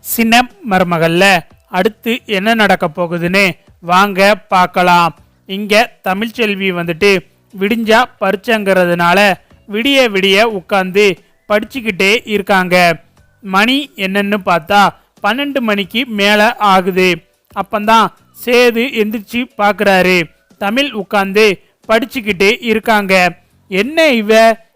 சின்ன மருமகள்ல. அடுத்து என்ன நடக்க போகுதுன்னு வாங்க பார்க்கலாம். இங்கே தமிழ்ச்செல்வி வந்துட்டு விடிஞ்சா பரிச்சங்கிறதுனால விடிய விடிய உட்காந்து படிச்சுக்கிட்டே இருக்காங்க. மணி என்னன்னு பார்த்தா பன்னெண்டு மணிக்கு மேலே ஆகுது. அப்பந்தான் சேது எந்திரிச்சு பார்க்குறாரு தமிழ் உட்காந்து படிச்சுக்கிட்டு இருக்காங்க. என்ன இவ?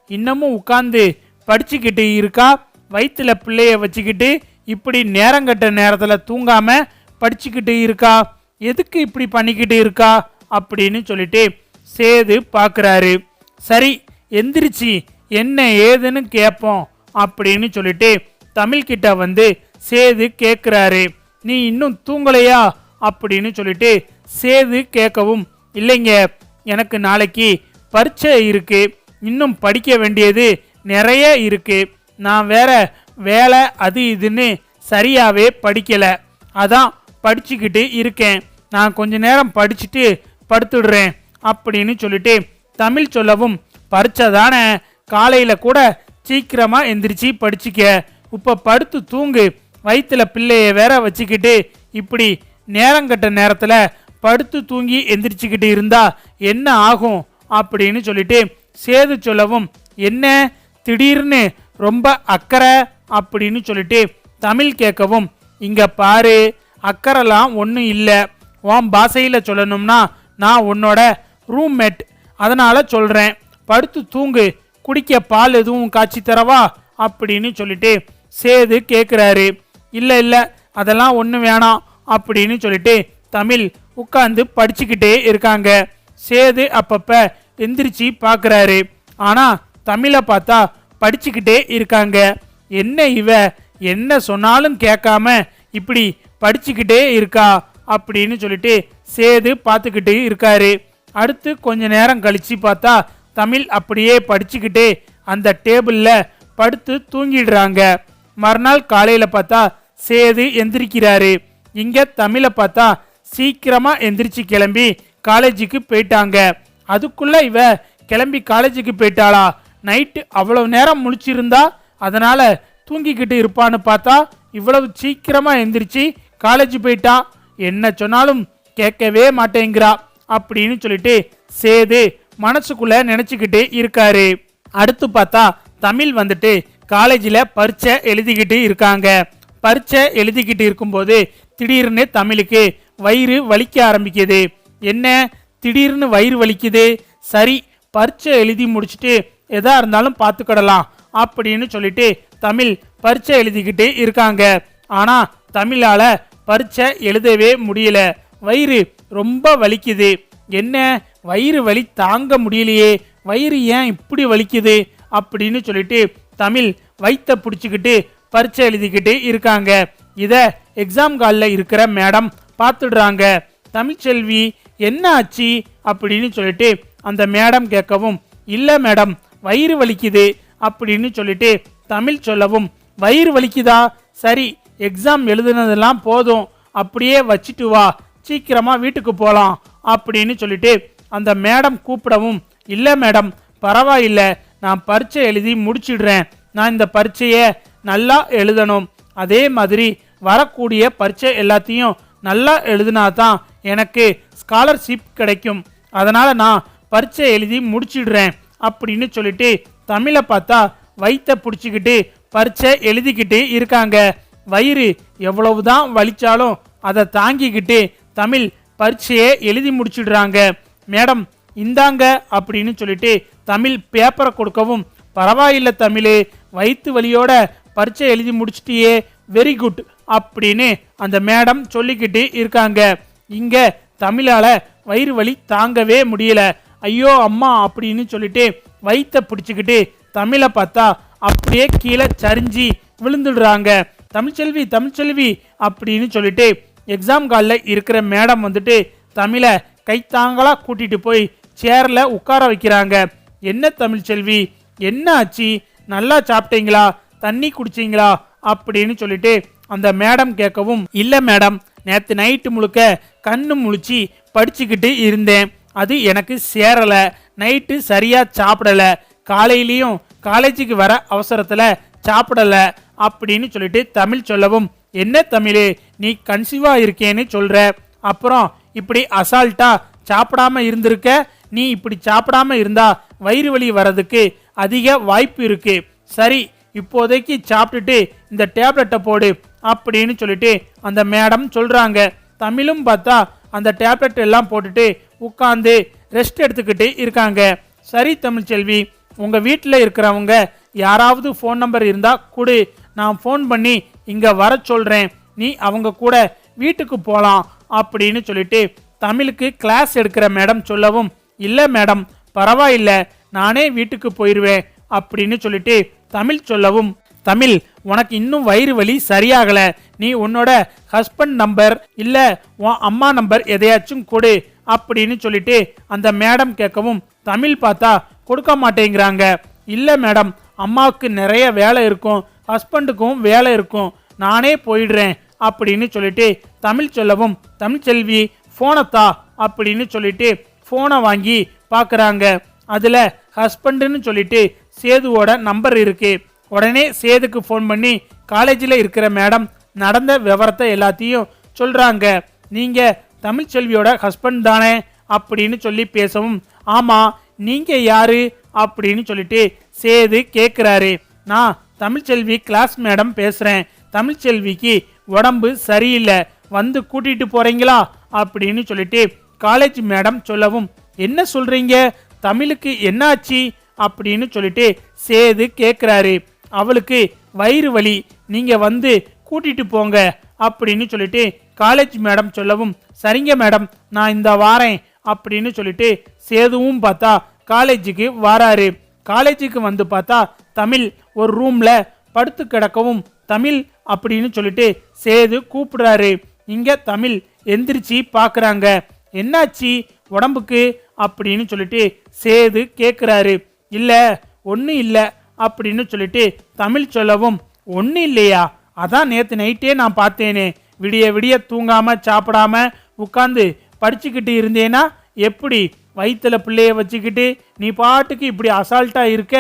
இன்னமும் உட்காந்து படிச்சுக்கிட்டு இருக்கா? வயிற்றுல பிள்ளைய வச்சுக்கிட்டு இப்படி நேரங்கட்ட நேரத்தில் தூங்காமல் படிச்சுக்கிட்டு இருக்கா? எதுக்கு இப்படி பண்ணிக்கிட்டு இருக்கா? அப்படின்னு சொல்லிட்டு சேது பார்க்குறாரு சரி எந்திரிச்சு என்ன ஏதுன்னு கேட்போம் அப்படின்னு சொல்லிட்டு தமிழ்கிட்ட வந்து சேது கேட்குறாரு நீ இன்னும் தூங்கலையா? அப்படின்னு சொல்லிட்டு சேது கேட்கவும் இல்லைங்க எனக்கு நாளைக்கு பரீட்சை இருக்குது இன்னும் படிக்க வேண்டியது நிறைய இருக்குது நான் வேற வேலை அது இதுன்னு சரியாகவே படிக்கலை. அதான் படிச்சுக்கிட்டு இருக்கேன். நான் கொஞ்ச நேரம் படிச்சுட்டு படுத்துடுறேன் அப்படின்னு சொல்லிட்டு தமிழ் சொல்லவும் பரீட்சை தானே கூட சீக்கிரமாக எந்திரிச்சு படிச்சுக்க. இப்போ படுத்து தூங்கு. வயிற்றில் பிள்ளைய வேற வச்சுக்கிட்டு இப்படி நேரங்கட்ட நேரத்தில் படுத்து தூங்கி எந்திரிச்சுக்கிட்டு இருந்தா என்ன ஆகும் அப்படின்னு சொல்லிட்டு சேது சொல்லவும் என்ன? திடீர்னு ரொம்ப அக்கறை அப்படின்னு சொல்லிட்டு தமிழ் கேட்கவும் இங்கே பாரு அக்கறைலாம் ஒன்றும் இல்லை. உன் பாஷையில் சொல்லணும்னா நான் உன்னோட ரூம்மேட் அதனால் சொல்கிறேன் படுத்து தூங்கு. குடிக்க பால் எதுவும் காய்ச்சி தரவா? அப்படின்னு சொல்லிட்டு சேது கேட்குறாரு இல்லை இல்லை அதெல்லாம் ஒன்றும் வேணாம். அப்படின்னு சொல்லிட்டு தமிழ் உட்காந்து படிச்சுக்கிட்டே இருக்காங்க. சேது அப்பப்போ எந்திரிச்சு பார்க்குறாரு ஆனால் தமிழை பார்த்தா படிச்சுக்கிட்டே இருக்காங்க. என்ன இவ? என்ன சொன்னாலும் கேட்காம இப்படி படிச்சுக்கிட்டே இருக்கா? அப்படின்னு சொல்லிட்டு சேது பார்த்துக்கிட்டு இருக்காரு. அடுத்து கொஞ்ச நேரம் கழித்து பார்த்தா தமிழ் அப்படியே படிச்சுக்கிட்டே அந்த டேபிளில் படுத்து தூங்கிடுறாங்க. மறுநாள் காலையில் பார்த்தா சேது எந்திரிக்கிறாரு. இங்கே தமிழை பார்த்தா சீக்கிரமாக எந்திரிச்சு கிளம்பி காலேஜுக்கு போயிட்டாங்க. அதுக்குள்ளே இவ கிளம்பி காலேஜுக்கு போயிட்டாளா? நைட்டு அவ்வளோ நேரம் முழிச்சிருந்தா அதனால் தூங்கிக்கிட்டு இருப்பான்னு பார்த்தா இவ்வளவு சீக்கிரமாக எந்திரிச்சு காலேஜ் போயிட்டா. என்ன சொன்னாலும் கேட்கவே மாட்டேங்கிறா அப்படின்னு சொல்லிட்டு சேது மனசுக்குள்ளே நினச்சிக்கிட்டு இருக்காரு. அடுத்து பார்த்தா தமிழ் வந்துட்டு காலேஜில் பரீட்சை எழுதிக்கிட்டு இருக்காங்க. பரீட்சை எழுதிக்கிட்டு இருக்கும்போது திடீர்னு தமிழுக்கு வயிறு வலிக்க ஆரம்பிக்குது. என்ன? திடீர்னு வயிறு வலிக்குது. சரி பரீட்சை எழுதி முடிச்சுட்டு எதா இருந்தாலும் பார்த்துக்கிடலாம். அப்படின்னு சொல்லிட்டு தமிழ் பரீட்சை எழுதிக்கிட்டு இருக்காங்க. ஆனால் தமிழால் பரீட்சை எழுதவே முடியல. வயிறு ரொம்ப வலிக்குது. என்ன? வயிறு வலி தாங்க முடியலையே. வயிறு ஏன் இப்படி வலிக்குது? அப்படின்னு சொல்லிட்டு தமிழ் வயித்தை பிடிச்சிக்கிட்டு பரீட்சை எழுதிக்கிட்டு இருக்காங்க. இதை எக்ஸாம் காலில் இருக்கிற மேடம் பார்த்துடுறாங்க தமிழ்ச்செல்வி என்ன ஆச்சு? அப்படின்னு சொல்லிட்டு அந்த மேடம் கேட்கவும் இல்லை மேடம் வயிறு வலிக்குது. அப்படின்னு சொல்லிட்டு தமிழ் சொல்லவும் வயிறு வலிக்குதா? சரி எக்ஸாம் எழுதுனதெல்லாம் போதும் அப்படியே வச்சுட்டு வா சீக்கிரமாக வீட்டுக்கு போகலாம் அப்படின்னு சொல்லிட்டு அந்த மேடம் கூப்பிடவும் இல்லை மேடம் பரவாயில்ல நான் பரீட்சை எழுதி முடிச்சிடுறேன். நான் இந்த பரீட்சையை நல்லா எழுதணும். அதே மாதிரி வரக்கூடிய பரீட்சை எல்லாத்தையும் நல்லா எழுதினா தான் எனக்கு ஸ்காலர்ஷிப் கிடைக்கும். அதனால் நான் பரீட்சை எழுதி முடிச்சிடுறேன் அப்படின்னு சொல்லிட்டு தமிழை பார்த்தா வயிற்ற பிடிச்சிக்கிட்டு பரீட்சை எழுதிக்கிட்டு இருக்காங்க. வயிறு எவ்வளவுதான் வலிச்சாலும் அதை தாங்கிக்கிட்டு தமிழ் பரீட்சையை எழுதி முடிச்சிடுறாங்க. மேடம் இந்தாங்க அப்படின்னு சொல்லிட்டு தமிழ் பேப்பரை கொடுக்கவும் பரவாயில்ல தமிழ் வயிற்று வலியோட பரீட்சை எழுதி முடிச்சிட்டியே வெரி குட் அப்படின்னு அந்த மேடம் சொல்லிக்கிட்டு இருக்காங்க. இங்கே தமிழால் வயிறு வலி தாங்கவே முடியல. ஐயோ அம்மா அப்படின்னு சொல்லிட்டு வயிற்ற பிடிச்சிக்கிட்டு தமிழை பார்த்தா அப்படியே கீழே சரிஞ்சு விழுந்துடுறாங்க. தமிழ்ச்செல்வி தமிழ்ச்செல்வி அப்படின்னு சொல்லிட்டு எக்ஸாம் காலில் இருக்கிற மேடம் வந்துட்டு தமிழை கைத்தாங்களாக கூட்டிகிட்டு போய் சேரில் உட்கார வைக்கிறாங்க. என்ன தமிழ்ச்செல்வி என்ன ஆச்சு? நல்லா சாப்பிட்டீங்களா? தண்ணி குடிச்சீங்களா? அப்படின்னு சொல்லிட்டு அந்த மேடம் கேட்கவும் இல்லை மேடம் நேற்று நைட்டு முழுக்க கண்ணு முழிச்சு படிச்சுக்கிட்டு இருந்தேன். அது எனக்கு சேரலை. நைட்டு சரியாக சாப்பிடலை. காலையிலையும் காலேஜுக்கு வர அவசரத்தில் சாப்பிடலை அப்படின்னு சொல்லிட்டு தமிழ் சொல்லவும். என்ன தமிழ் நீ கன்சீவாக இருக்கேன்னு சொல்கிற அப்புறம் இப்படி அசால்ட்டாக சாப்பிடாம இருந்திருக்க? நீ இப்படி சாப்பிடாம இருந்தா வயிறு வலி வர்றதுக்கு அதிக வாய்ப்பு இருக்கு. சரி இப்போதைக்கு சாப்பிட்டுட்டு இந்த டேப்லெட்டை போடு அப்படின்னு சொல்லிட்டு அந்த மேடம் சொல்கிறாங்க தமிழும் பார்த்தா அந்த டேப்லெட் எல்லாம் போட்டுட்டு உட்காந்து ரெஸ்ட் எடுத்துக்கிட்டு இருக்காங்க. சரி தமிழ்ச்செல்வி உங்கள் வீட்டில் இருக்கிறவங்க யாராவது ஃபோன் நம்பர் இருந்தால் கொடு. நான் ஃபோன் பண்ணி இங்கே வர சொல்கிறேன் நீ அவங்க கூட வீட்டுக்கு போகலாம் அப்படின்னு சொல்லிட்டு தமிழுக்கு கிளாஸ் எடுக்கிற மேடம் சொல்லவும் இல்லை மேடம் பரவாயில்ல நானே வீட்டுக்கு போயிடுவேன் அப்படின்னு சொல்லிட்டு தமிழ் சொல்லவும் தமிழ் உனக்கு இன்னும் வயிறு வலி சரியாகலை. நீ உன்னோட ஹஸ்பண்ட் நம்பர் இல்லை உன் அம்மா நம்பர் எதையாச்சும் கொடு. அப்படின்னு சொல்லிட்டு அந்த மேடம் கேட்கவும் தமிழ் பார்த்தா கொடுக்க மாட்டேங்கிறாங்க. இல்லை மேடம் அம்மாவுக்கு நிறைய வேலை இருக்கும் ஹஸ்பண்டுக்கும் வேலை இருக்கும் நானே போயிடுறேன் அப்படின்னு சொல்லிட்டு தமிழ் சொல்லவும் தமிழ் செல்வி போனை அப்படின்னு சொல்லிட்டு ஃபோனை வாங்கி பார்க்குறாங்க அதில் ஹஸ்பண்டுன்னு சொல்லிட்டு சேதுவோட நம்பர் இருக்குது உடனே சேதுக்கு ஃபோன் பண்ணி காலேஜில் இருக்கிற மேடம் நடந்த விவரத்தை எல்லாத்தையும் சொல்கிறாங்க நீங்கள் தமிழ்ச்செல்வியோட ஹஸ்பண்ட் தானே அப்படின்னு சொல்லி பேசவும் ஆமாம் நீங்கள் யாரு அப்படின்னு சொல்லிட்டு சேது கேட்குறாரு நான் தமிழ்ச்செல்வி கிளாஸ் மேடம் பேசுகிறேன் தமிழ்ச்செல்விக்கு உடம்பு சரியில்லை. வந்து கூட்டிகிட்டு போகிறீங்களா அப்படின்னு சொல்லிட்டு காலேஜ் மேடம் சொல்லவும் என்ன சொல்கிறீங்க தமிழுக்கு என்னாச்சு? அப்படின்னு சொல்லிட்டு சேது கேட்குறாரு அவளுக்கு வயிறு வலி நீங்கள் வந்து கூட்டிகிட்டு போங்க அப்படின்னு சொல்லிட்டு காலேஜ் மேடம் சொல்லவும் சரிங்க மேடம் நான் இந்த வாரேன் அப்படின்னு சொல்லிட்டு சேதுவும் பார்த்தா காலேஜுக்கு வாராரு. காலேஜுக்கு வந்து பார்த்தா தமிழ் ஒரு ரூம்ல படுத்து கிடக்கவும் தமிழ் அப்படின்னு சொல்லிட்டு சேது கூப்பிடுறாரு. இங்க தமிழ் எந்திரிச்சு பார்க்குறாங்க என்னாச்சு உடம்புக்கு? அப்படின்னு சொல்லிட்டு சேது கேட்குறாரு இல்ல ஒன்றும் இல்லை அப்படின்னு சொல்லிட்டு தமிழ் சொல்லவும் ஒன்றும் இல்லையா? அதான் நேற்று நைட்டே நான் பார்த்தேனே விடிய விடிய தூங்காமல் சாப்பிடாம உட்காந்து படிச்சுக்கிட்டு இருந்தேனா எப்படி? வயிற்றில் பிள்ளைய வச்சுக்கிட்டு நீ பாட்டுக்கு இப்படி அசால்ட்டாக இருக்க?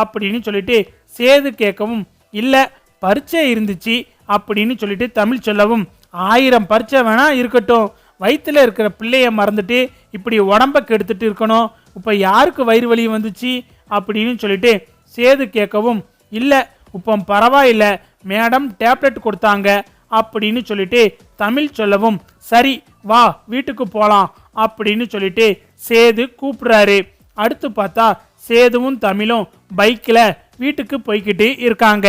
அப்படின்னு சொல்லிட்டு சேது கேட்கவும் இல்லை பரீட்சை இருந்துச்சு அப்படின்னு சொல்லிட்டு தமிழ் சொல்லவும் ஆயிரம் பரீட்சை வேணால் இருக்கட்டும். வயிற்றுல இருக்கிற பிள்ளைய மறந்துட்டு இப்படி உடம்ப கெடுத்துட்டு இருக்கணும். இப்போ யாருக்கு வயிறு வலி வந்துச்சு? அப்படின்னு சொல்லிட்டு சேது கேட்கவும் இல்லை இப்போ பரவாயில்ல. மேடம் டேப்லெட் கொடுத்தாங்க. அப்படின்னு சொல்லிட்டு தமிழ் சொல்லவும் சரி வா வீட்டுக்கு போகலாம் அப்படின்னு சொல்லிட்டு சேது கூப்பிடுறாரு. அடுத்து பார்த்தா சேதுவும் தமிழும் பைக்கில் வீட்டுக்கு போய்கிட்டு இருக்காங்க.